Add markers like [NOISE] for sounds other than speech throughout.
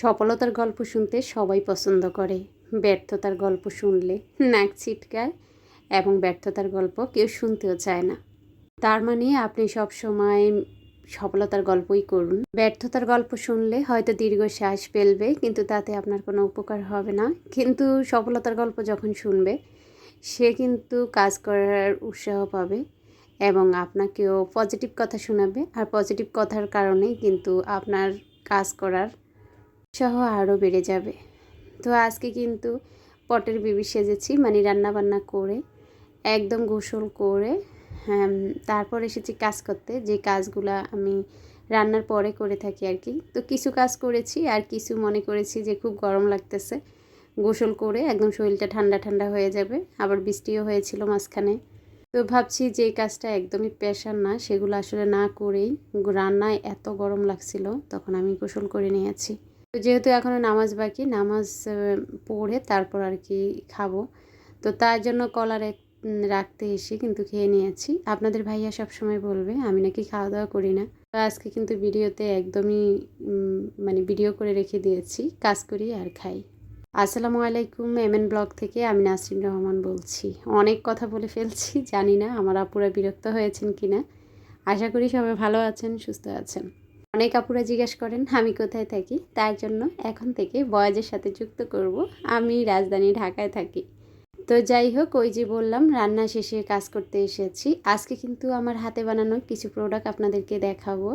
সফলতার গল্প শুনতে সবাই পছন্দ করে। ব্যর্থতার গল্প শুনলে নাক ছিটকায় এবং ব্যর্থতার গল্প কেউ শুনতেও চায় না। তার মানে আপনি সব সময় সফলতার গল্পই করুন। ব্যর্থতার গল্প শুনলে হয়তো দীর্ঘ শ্বাস ফেলবে, কিন্তু তাতে আপনার কোনো উপকার হবে না। কিন্তু সফলতার গল্প যখন শুনবে, সে কিন্তু কাজ করার উৎসাহ পাবে এবং আপনাকেও পজিটিভ কথা শোনাবে। আর পজিটিভ কথার কারণেই কিন্তু আপনার কাজ করার উৎসাহ আরও বেড়ে যাবে। তো আজকে কিন্তু পটের বিবি সেজেছি মানে রান্না বান্না করে, একদম গোসল করে হ্যাঁ তারপর এসেছি কাজ করতে, যে কাজগুলা আমি রান্নার পরে করে থাকি আর কি। তো কিছু কাজ করেছি আর কিছু মনে করেছি যে খুব গরম লাগতেছে। গোসল করে একদম শরীরটা ঠান্ডা ঠান্ডা হয়ে যাবে, আবার বৃষ্টিও হয়েছিল মাঝখানে। তো ভাবছি যে কাজটা একদমই পেশার না, সেগুলো আসলে না করেই রান্নায় এত গরম লাগছিল, তখন আমি গোসল করে নিয়েছি। তো যেহেতু এখনও নামাজ বাকি, নামাজ পড়ে তারপর আর কি খাব। তো তার জন্য কলার রাখতে এসে কিন্তু খেয়ে নিয়েছি। আপনাদের ভাইয়া সব সময় বলবে, আমি নাকি খাওয়া দাওয়া করি না। তো আজকে কিন্তু ভিডিওতে একদমই মানে ভিডিও করে রেখে দিয়েছি, কাজ করি আর খাই। আসসালামু আলাইকুম এম এন ব্লগ থেকে আমি নাসরিন রহমান বলছি। অনেক কথা বলে ফেলছি, জানি না আমার আপুরা বিরক্ত হয়েছেন কিনা। আশা করি সবাই ভালো আছেন, সুস্থ আছেন। অনেক আপুরা জিজ্ঞেস করেন, আমি কোথায় থাকি? তার জন্য এখন থেকে বয়েজের সাথে যুক্ত করব। আমি রাজধানী ঢাকায় থাকি। তো যাই হোক, ওই যে বললাম, রান্না শেষে কাজ করতে এসেছি। আজকে কিন্তু আমার হাতে বানানো কিছু প্রোডাক্ট আপনাদেরকে দেখাবো।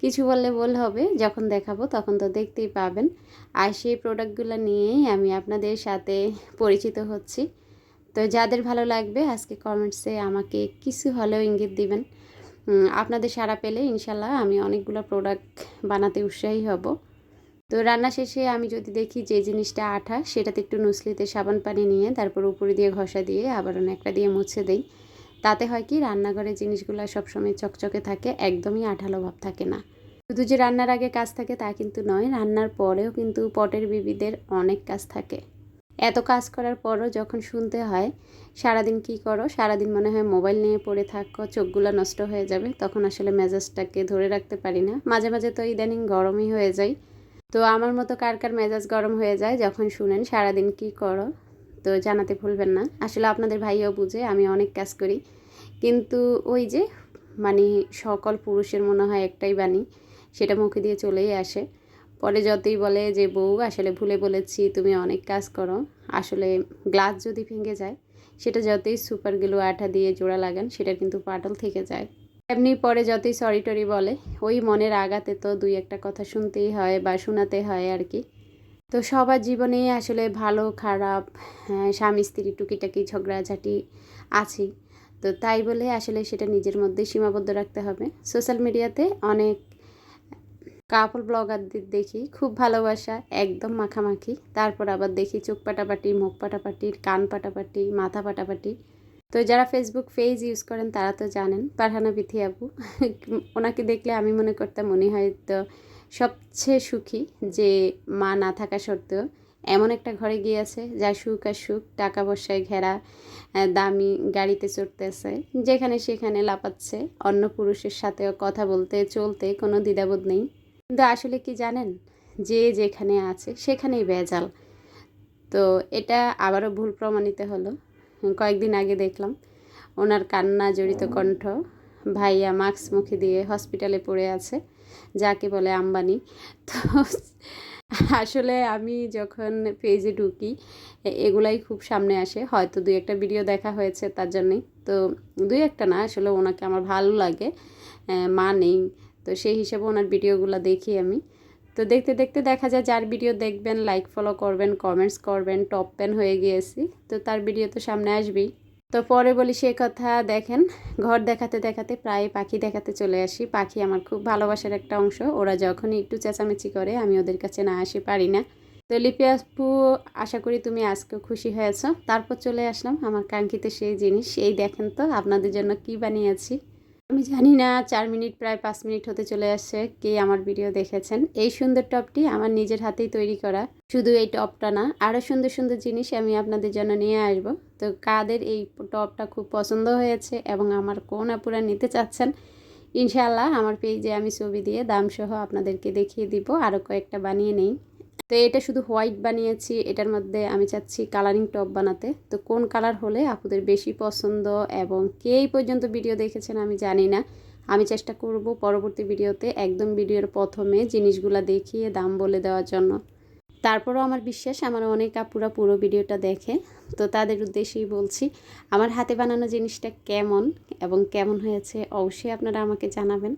কিছু বললে বল হবে, যখন দেখাবো তখন তো দেখতেই পাবেন। আর সেই প্রোডাক্টগুলো নিয়েই আমি আপনাদের সাথে পরিচিত হচ্ছি। তো যাদের ভালো লাগবে, আজকে কমেন্টসে আমাকে কিছু হলেও ইঙ্গিত দিবেন। আপনাদের সাড়া পেলে ইনশাল্লাহ আমি অনেকগুলো প্রোডাক্ট বানাতে উৎসাহী হব। তো রান্না শেষে আমি যদি দেখি যে জিনিসটা আঠা, সেটাতে একটু নুসলিতে সাবান পানি নিয়ে তারপর উপরে দিয়ে ঘষা দিয়ে আবার একটা দিয়ে মুছে দেই। তাতে হয় কি রান্নাঘরের জিনিসগুলো সবসময় চকচকে থাকে, একদমই আঠালো ভাব থাকে না। শুধু যে রান্নার আগে কাজ থাকে তা কিন্তু নয়, রান্নার পরেও কিন্তু পটের বিবিদের অনেক কাজ থাকে। এত কাজ করার পরও যখন শুনতে হয়, সারাদিন কি করো? সারাদিন মনে হয় মোবাইল নিয়ে পড়ে থাকো, চোখগুলো নষ্ট হয়ে যাবে। তখন আসলে মেজাজটাকে ধরে রাখতে পারি না। মাঝে মাঝে তো ইদানিং গরমই হয়ে যায়। তো আমার মতো কার কার মেজাজ গরম হয়ে যায় যখন শুনেন, সারাদিন কি করো? তো জানাতে ভুলবেন না। আসলে আপনাদের ভাইও বুঝে, আমি অনেক কাজ করি। কিন্তু ওই যে মানে সকল পুরুষের মনে হয় একটাই বাণী, সেটা মুখে দিয়ে চলেই আসে। পরে যতই বলে যে বউ আসলে ভুলে বলেছি তুমি অনেক কাজ করো। আসলে গ্লাস যদি ভেঙে যায় সেটা যতই সুপার গ্লু আঠা দিয়ে জোড়া লাগান সেটা কিন্তু পাটল থেকে যায়। এমনি পরে যতই সরি টরি বলে ওই মনের আঘাতে তো দুই একটা কথা শুনতেই হয় বা শোনাতে হয় আর কি। তো সবার জীবনে আসলে ভালো খারাপ হ্যাঁ, স্বামী স্ত্রী টুকিটাকি ঝগড়াঝাটি আছেই। তো তাই বলে আসলে সেটা নিজের মধ্যে সীমাবদ্ধ রাখতে হবে। সোশ্যাল মিডিয়াতে অনেক কাপল ব্লগারদের দেখি, খুব ভালোবাসা, একদম মাখামাখি। তারপর আবার দেখি চোখ পাটাপাটি, মুখ পাটাপাটি, কান পাটাপাটি, মাথা পাটাপাটি। তো যারা ফেসবুক পেজ ইউজ করেন, তারা তো জানেন পারহানা বিথি আপু। [LAUGHS] ওনাকে দেখলে আমি মনে করতাম উনি হয়তো সবচেয়ে সুখী যে মা না থাকা সত্ত্বেও এমন একটা ঘরে গিয়েছে যা সুখ আর সুখ, টাকা পয়সায় ঘেরা দামি গাড়িতে চড়তেছে, যেখানে সেখানে লাপাচ্ছে অন্য পুরুষের সাথেও কথা বলতে, চলতে কোনো দ্বিধাবোধ নেই। কিন্তু আসলে কি জানেন? যে যেখানে আছে সেখানেই ভেজাল। তো এটা আবারও ভুল প্রমাণিত হলো। কয়েকদিন আগে দেখলাম ওনার কান্না জড়িত কণ্ঠ ভাইয়া মাস্ক মুখে দিয়ে হসপিটালে পড়ে আছে, যাকে বলে আম্বানি। তো আসলে আমি যখন পেজে ঢুকি এগুলাই খুব সামনে আসে। হয়তো দুই একটা ভিডিও দেখা হয়েছে তার জন্যই। তো দুই একটা না, আসলে ওনাকে আমার ভালো লাগে। মা নেই তো সেই হিসেবে ওনার ভিডিওগুলো দেখি আমি। তো দেখতে দেখতে দেখা যায় যার ভিডিও দেখবেন লাইক ফলো করবেন কমেন্টস করবেন টপ পেন হয়ে গিয়েছি। তো তার ভিডিও তো সামনে আসবেই। তো পরে বলি সে কথা, দেখেন, ঘর দেখাতে দেখাতে প্রায় পাখি দেখাতে চলে আসি। পাখি আমার খুব ভালোবাসার একটা অংশ। ওরা যখনই একটু চেঁচামেচি করে, আমি ওদের কাছে না আসি পারি না। তো লিপি আপু, আশা করি তুমি আজকেও খুশি হয়েছ। তারপর চলে আসলাম আমার কাঙ্ক্ষিত সেই জিনিস। এই দেখেন তো, আপনাদের জন্য কি বানিয়েছি। আমি জানি না, চার মিনিট, প্রায় পাঁচ মিনিট হতে চলে আসছে। কে আমার ভিডিও দেখেছেন? এই সুন্দর টপটি আমার নিজের হাতেই তৈরি করা। শুধু এই টপটা না আরও সুন্দর সুন্দর জিনিস আমি আপনাদের জন্য নিয়ে আসব। তো কাদের এই টপটা খুব পছন্দ হয়েছে এবং আমার কোন আপুরা নিতে চাচ্ছেন, ইনশাআল্লাহ আমার পেজে আমি ছবি দিয়ে দামসহ আপনাদেরকে দেখিয়ে দিব। আরও কয়েকটা বানিয়ে নেই। তো এটা শুধু হোয়াইট বানিয়েছি, এটার মধ্যে আমি চাচ্ছি কালারিং টপ বানাতে। তো কোন কালার হলে আপুদের বেশি পছন্দ এবং কে পর্যন্ত ভিডিও দেখেছেন আমি জানি না। আমি চেষ্টা করব পরবর্তী ভিডিওতে একদম ভিডিওর প্রথমে জিনিসগুলো দেখিয়ে দাম বলে দেওয়ার জন্য। তারপরও আমার বিশ্বাস, আমার অনেক আপুরা পুরো ভিডিওটা দেখে। তো তাদের উদ্দেশ্যেই বলছি, আমার হাতে বানানো জিনিসটা কেমন এবং কেমন হয়েছে অবশ্যই আপনারা আমাকে জানাবেন।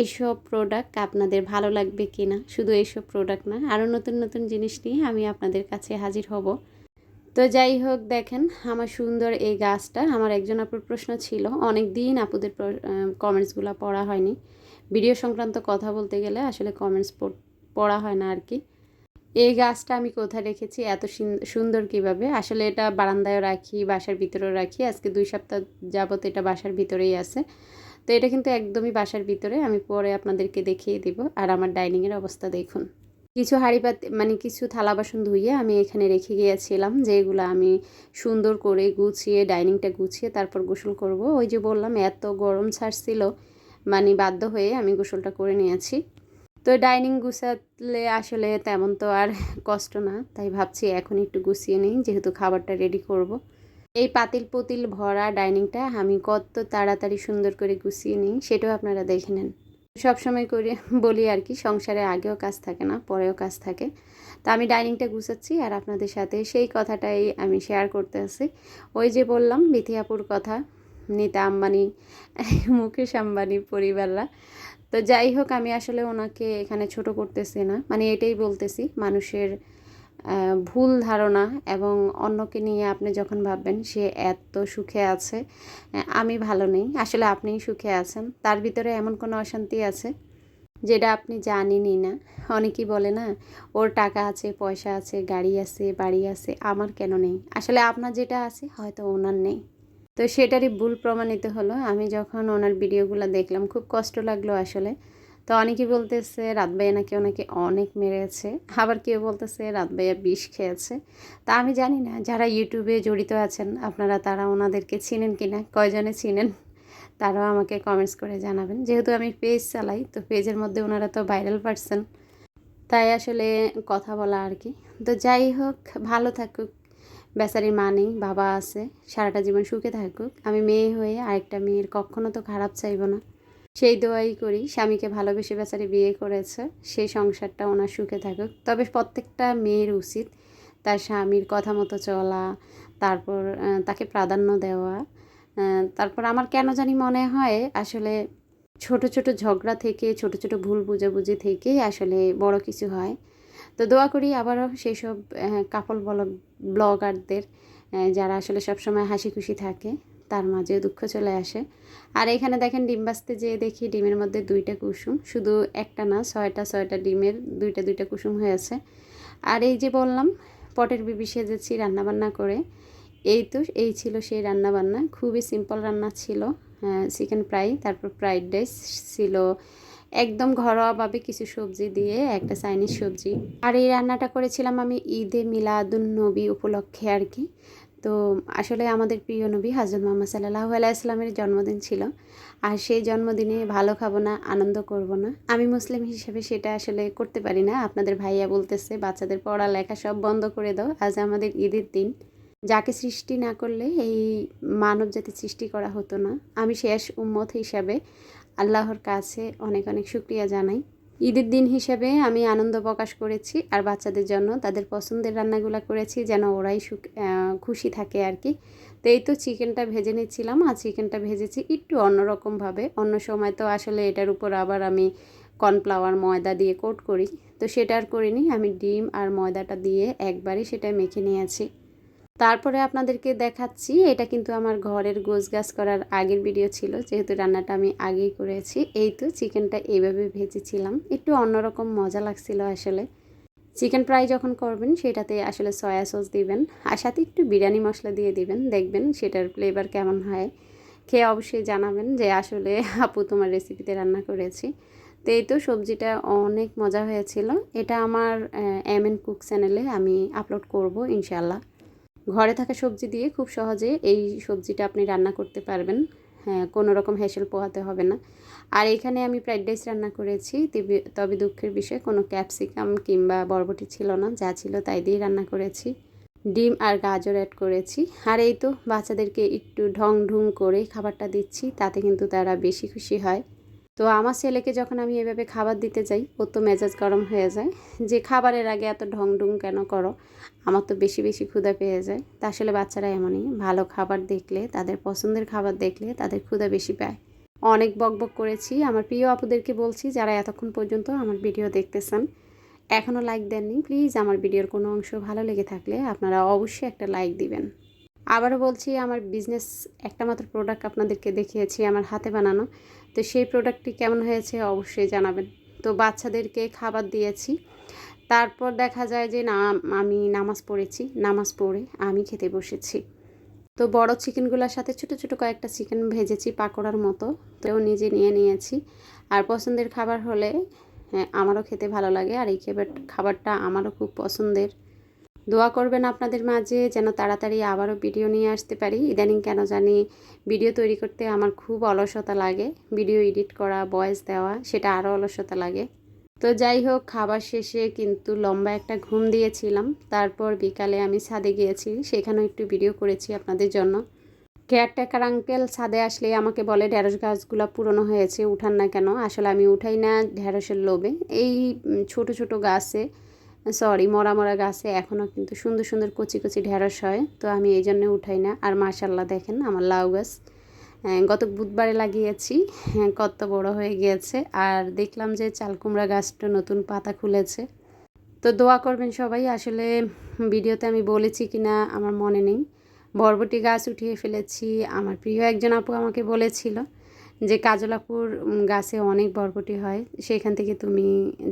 এইসব প্রোডাক্ট আপনাদের ভালো লাগবে কি না শুধু এইসব প্রোডাক্ট না আরও নতুন নতুন জিনিস নিয়ে আমি আপনাদের কাছে হাজির হব। তো যাই হোক, দেখেন, আমার সুন্দর এই গাছটা। আমার একজন আপুর প্রশ্ন ছিল অনেক দিন আপুদের কমেন্টসগুলো পড়া হয়নি। ভিডিও সংক্রান্ত কথা বলতে গেলে আসলে কমেন্টস পড়া হয় না আর কি এই গাছটা আমি কোথায় রেখেছি, এত সুন্দর কীভাবে? আসলে এটা বারান্দায় রাখি, বাসার ভিতরেও রাখি। আজকে দুই সপ্তাহ যাবত এটা বাসার ভিতরেই আছে। তো এটা কিন্তু একদমই বাসার ভিতরে, আমি পরে আপনাদেরকে দেখিয়ে দিব। আর আমার ডাইনিংয়ের অবস্থা দেখুন। কিছু হাঁড়ি পাতি মানে কিছু থালা বাসন ধুইয়ে আমি এখানে রেখে গিয়েছিলাম যেগুলো আমি সুন্দর করে গুছিয়ে, ডাইনিংটা গুছিয়ে তারপর গোসল করব। ওই যে বললাম, এত গরম ছাড়ছিল মানে বাধ্য হয়ে আমি গোসলটা করে নিয়েছি। তো ডাইনিং গুছালে আসলে তেমন তো আর কষ্ট না, তাই ভাবছি এখন একটু গুছিয়ে নিই, যেহেতু খাবারটা রেডি করব। এই পাতিল পুতিল ভরা ডাইনিংটা আমি কত তাড়াতাড়ি সুন্দর করে গুছিয়ে নিই, সেটাও আপনারা দেখে নেন। সবসময় করে, বলি আর কি, সংসারে আগেও কাজ থাকে না, পরেও কাজ থাকে। তা আমি ডাইনিংটা গুছাচ্ছি আর আপনাদের সাথে সেই কথাটাই আমি শেয়ার করতে আছি। ওই যে বললাম বিথিয়াপুর কথা, নিতা আম্বানি, মুকেশ আম্বানি পরিবাররা। তো যাই হোক, আমি আসলে ওনাকে এখানে ছোট করতেছি না মানে এটাই বলতেছি, মানুষের ভুল ধারণা এবং অন্যকে নিয়ে আপনি যখন ভাববেন সে এত সুখে আছে আমি ভালো নেই, আসলে আপনিই সুখে আছেন, তার ভিতরে এমন কোনো অশান্তি আছে যেটা আপনি জানেনই না? অনেকেই বলে না, ওর টাকা আছে, পয়সা আছে, গাড়ি আছে, বাড়ি আছে, আমার কেন নেই? আসলে আপনার যেটা আছে, হয়তো ওনার নেই। তো সেটারই ভুল প্রমাণিত হলো। আমি যখন ওনার ভিডিওগুলো দেখলাম, খুব কষ্ট লাগল আসলে। তো অনেকেই বলতেছে, রাত ভাইয়া নাকি ওনাকে অনেক মেরেছে। আবার কেউ বলতেছে, রাত ভাইয়া বিষ খেয়েছে। তা আমি জানি না, যারা ইউটিউবে জড়িত আছেন, আপনারা, তারা ওনাদেরকে চিনেন কি না কয়জনে চিনেন, তারাও আমাকে কমেন্টস করে জানাবেন। যেহেতু আমি পেজ চালাই, তো পেজের মধ্যে ওনারা তো ভাইরাল পারসন তাই আসলে কথা বলা আর কি। তো যাই হোক, ভালো থাকুক বেচারির মা নেই, বাবা আছে, সারাটা জীবন সুখে থাকুক। আমি মেয়ে হয়ে আরেকটা মেয়ের কখনো তো খারাপ চাইব না। সেই দোয়াই করি। স্বামীকে ভালোবেসে বেচারি বিয়ে করেছে। সেই সংসারটা ওনার সুখে থাকুক। তবে প্রত্যেকটা মেয়ের উচিত তার স্বামীর কথা মতো চলা, তারপর তাকে প্রাধান্য দেওয়া। তারপর আমার কেন জানি মনে হয়, আসলে ছোট ছোট ঝগড়া থেকে, ছোট ছোট ভুল বুঝাবুঝি থেকেই আসলে বড় কিছু হয়। তো দোয়া করি আবারও সেই সব কাপল ব্লগ ব্লগারদের যারা আসলে সবসময় হাসি খুশি থাকে। তার মাঝেও দুঃখ চলে আসে। আর এখানে দেখেন ডিম বাঁচতে যেয়ে দেখি ডিমের মধ্যে দুইটা কুসুম। শুধু একটা না, ছয়টা ছয়টা ডিমের দুইটা দুইটা কুসুম হয়েছে আর এই যে বললাম, পটের বিবি সেজেছি রান্নাবান্না করে। এই তো, এই ছিল সেই রান্নাবান্না। খুবই সিম্পল রান্না ছিল। চিকেন ফ্রাই তারপর ফ্রাইড রাইস ছিল। একদম ঘরোয়াভাবে কিছু সবজি দিয়ে একটা চাইনিজ সবজি। আর এই রান্নাটা করেছিলাম আমি ঈদে মিলাদুন নবী উপলক্ষে আর কি। তো আসলে আমাদের প্রিয় নবী হাজরত মোহাম্মদ সাল্লাহ আলাইসলামের জন্মদিন ছিল। আর সেই জন্মদিনে ভালো খাব না, আনন্দ করব না। আমি মুসলিম হিসেবে সেটা আসলে করতে পারি না। আপনাদের ভাইয়া বলতেছে, বাচ্চাদের পড়ালেখা সব বন্ধ করে দাও। আজ আমাদের ঈদের দিন। যাকে সৃষ্টি না করলে এই মানব জাতি সৃষ্টি করা হতো না। আমি শেষ উম্মত হিসাবে আল্লাহর কাছে অনেক অনেক শুক্রিয়া জানাই। ঈদের দিন হিসেবে আমি আনন্দ প্রকাশ করেছি আর বাচ্চাদের জন্য তাদের পছন্দের রান্নাগুলো করেছি যেন ওরাই সুখ খুশি থাকে আর কি। তো এই তো চিকেনটা ভেজে নিচ্ছিলাম। আর চিকেনটা ভেজেছি একটু অন্যরকমভাবে। অন্য সময় তো আসলে এটার উপর আবার আমি কর্নফ্লাওয়ার ময়দা দিয়ে কোট করি। তো সেটা আর করিনি। আমি ডিম আর ময়দাটা দিয়ে একবারই সেটা মেখে নিয়েছি। তারপরে আপনাদেরকে দেখাচ্ছি, এটা কিন্তু আমার ঘরের গোছ গাছ করার আগের ভিডিও ছিল, যেহেতু রান্নাটা আমি আগেই করেছি। এই তো চিকেনটা এইভাবে ভেজেছিলাম, একটু অন্যরকম মজা লাগছিল আসলে। চিকেন ফ্রাই যখন করবেন, সেটাতে আসলে সয়া সস দিবেন, আর সাথে একটু বিরিয়ানি মশলা দিয়ে দিবেন, দেখবেন সেটার ফ্লেভার কেমন হয়। খেয়ে অবশ্যই জানাবেন যে আসলে আপু তোমার রেসিপিতে রান্না করেছি। তো এই তো সবজিটা অনেক মজা হয়েছিল। এটা আমার এম এন কুক চ্যানেলে আমি আপলোড করব ইনশাল্লাহ ঘরে থাকা সবজি দিয়ে খুব সহজে এই সবজিটা আপনি রান্না করতে পারবেন। হ্যাঁ কোনো রকম হেসেল পোহাতে হবে না। আর এখানে আমি ফ্রাইড রাইস রান্না করেছি। তবে- তবে দুঃখের বিষয়, কোনো ক্যাপসিকাম কিংবা বরবটি ছিল না, যা ছিল তাই দিয়ে রান্না করেছি। ডিম আর গাজর অ্যাড করেছি। আর এই তো বাচ্চাদেরকে একটু ঢং ঢুং করে খাবারটা দিচ্ছি, তাতে কিন্তু তারা বেশি খুশি হয়। তো আমার ছেলেকে যখন আমি এভাবে খাবার দিতে যাই, ওর তো মেজাজ গরম হয়ে যায়। যে খাবারের আগে এত ঢং ঢুং কেন করো? আমার তো বেশি বেশি ক্ষুধা পেয়ে যায়। তা আসলে বাচ্চারা এমনই, ভালো খাবার দেখলে, তাদের পছন্দের খাবার দেখলে তাদের ক্ষুধা বেশি পায়। অনেক বক বক করেছি। আমার প্রিয় আপুদেরকে বলছি, যারা এতক্ষণ পর্যন্ত আমার ভিডিও দেখতেছেন এখনও লাইক দেননি প্লিজ আমার ভিডিওর কোনো অংশ ভালো লেগে থাকলে আপনারা অবশ্যই একটা লাইক দিবেন। আবারও বলছি, আমার বিজনেস একটা মাত্র প্রোডাক্ট আপনাদেরকে দেখিয়েছি, আমার হাতে বানানো। তো সেই প্রোডাক্টটি কেমন হয়েছে অবশ্যই জানাবেন। তো বাচ্চাদেরকে খাবার দিয়েছি। তারপর দেখা যায় যে, না, আমি নামাজ পড়েছি, নামাজ পড়ে আমি খেতে বসেছি। তো বড় চিকেনগুলোর সাথে ছোটো ছোটো কয়েকটা চিকেন ভেজেছি পাকোড়ার মতো, তো নিজে নিয়ে নিয়েছি। আর পছন্দের খাবার হলে হ্যাঁ আমারও খেতে ভালো লাগে। আর এই খাবার, খাবারটা আমারও খুব পছন্দের। দোয়া করবেন আপনাদের মাঝে যেন তাড়াতাড়ি আবারও ভিডিও নিয়ে আসতে পারি। ইদানিং কেন জানি ভিডিও তৈরি করতে আমার খুব অলসতা লাগে। ভিডিও এডিট করা, ভয়েস দেওয়া, সেটা আরও অলসতা লাগে। তো যাই হোক, খাবার শেষে কিন্তু লম্বা একটা ঘুম দিয়েছিলাম। তারপর বিকালে আমি ছাদে গিয়েছি, সেখানেও একটু ভিডিও করেছি আপনাদের জন্য। কেয়ারটেকার আঙ্কেল ছাদে আসলে আমাকে বলে, ঢেঁড়স গাছগুলো পুরনো হয়েছে, উঠান না কেন? আসলে আমি উঠাই না ঢেঁড়সের লোভে। এই ছোট ছোট গাছে সরি মরা মরা গাছে এখনও কিন্তু সুন্দর সুন্দর কচি কচি ঢেঁড়স হয় তো আমি এই জন্য উঠাই না। আর মাশাল্লাহ দেখেন আমার লাউ গাছ হ্যাঁ, গত বুধবারে লাগিয়েছি হ্যাঁ, কত বড় হয়ে গিয়েছে। আর দেখলাম যে চালকুমড়া গাছটা নতুন পাতা খুলেছে। তো দোয়া করবেন সবাই আসলে ভিডিওতে আমি বলেছি কি না আমার মনে নেই। বরবটি গাছ উঠিয়ে ফেলেছি আমার প্রিয় একজন আপু আমাকে বলেছিল। যে কাজলাপুর গাছে অনেক বরবটি হয়, সেখান থেকে তুমি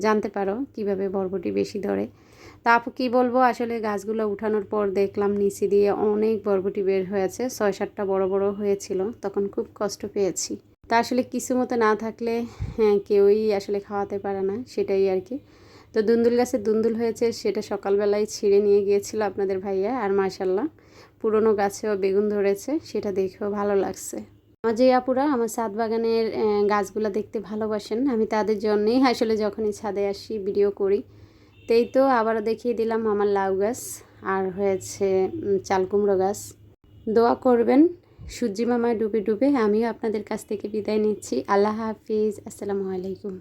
জানতে পারো কীভাবে বরবটি বেশি ধরে। তা আপু, কী বলব? আসলে গাছগুলো উঠানোর পর দেখলাম নিচে দিয়ে অনেক বরবটি বের হয়েছে ছয় সাতটা বড় বড় হয়েছিল, তখন খুব কষ্ট পেয়েছি। তা আসলে কিছু মতো না থাকলে হ্যাঁ কেউই আসলে খাওয়াতে পারে না, সেটাই আর কি। তো দুন্দুল গাছে দুন্দুল হয়েছে, সেটা সকালবেলায় ছিঁড়ে নিয়ে গিয়েছিল আপনাদের ভাইয়া, আর মাশাল্লাহ পুরনো গাছেও বেগুন ধরেছে, সেটা দেখেও ভালো লাগছে। আমার যে আপুরা আমার ছাদ বাগানের গাছগুলো দেখতে ভালোবাসেন, আমি তাদের জন্যেই আসলে যখনই ছাদে আসি, ভিডিও করি। তেই তো আবারও দেখিয়ে দিলাম আমার লাউ গাছ আর হয়েছে চালকুমড়ো গাছ। দোয়া করবেন, সূর্যি মামায় ডুবে ডুবে আমিও আপনাদের কাছ থেকে বিদায় নিচ্ছি। আল্লাহ হাফিজ, আসসালামু আলাইকুম।